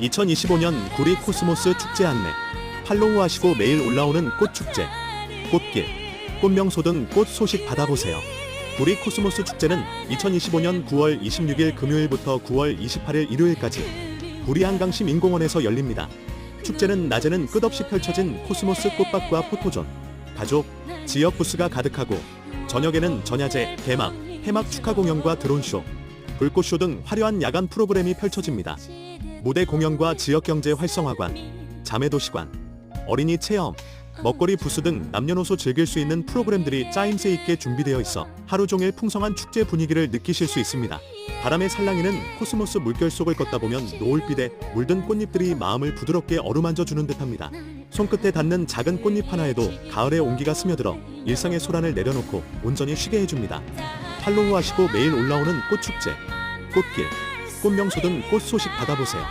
2025년 구리 코스모스 축제 안내. 팔로우 하시고 매일 올라오는 꽃 축제, 꽃길, 꽃명소 등 꽃 소식 받아보세요. 구리 코스모스 축제는 2025년 9월 26일 금요일부터 9월 28일 일요일까지 구리 한강시 민공원에서 열립니다. 축제는 낮에는 끝없이 펼쳐진 코스모스 꽃밭과 포토존, 가족, 지역 부스가 가득하고 저녁에는 전야제, 개막, 해막 축하 공연과 드론쇼, 불꽃쇼 등 화려한 야간 프로그램이 펼쳐집니다. 무대 공연과 지역 경제 활성화관, 자매도시관, 어린이 체험, 먹거리 부스 등 남녀노소 즐길 수 있는 프로그램들이 짜임새 있게 준비되어 있어 하루 종일 풍성한 축제 분위기를 느끼실 수 있습니다. 바람에 살랑이는 코스모스 물결 속을 걷다 보면 노을빛에 물든 꽃잎들이 마음을 부드럽게 어루만져 주는 듯합니다. 손끝에 닿는 작은 꽃잎 하나에도 가을의 온기가 스며들어 일상의 소란을 내려놓고 온전히 쉬게 해줍니다. 팔로우 하시고 매일 올라오는 꽃축제, 꽃길, 꽃명소 등 꽃 소식 받아보세요.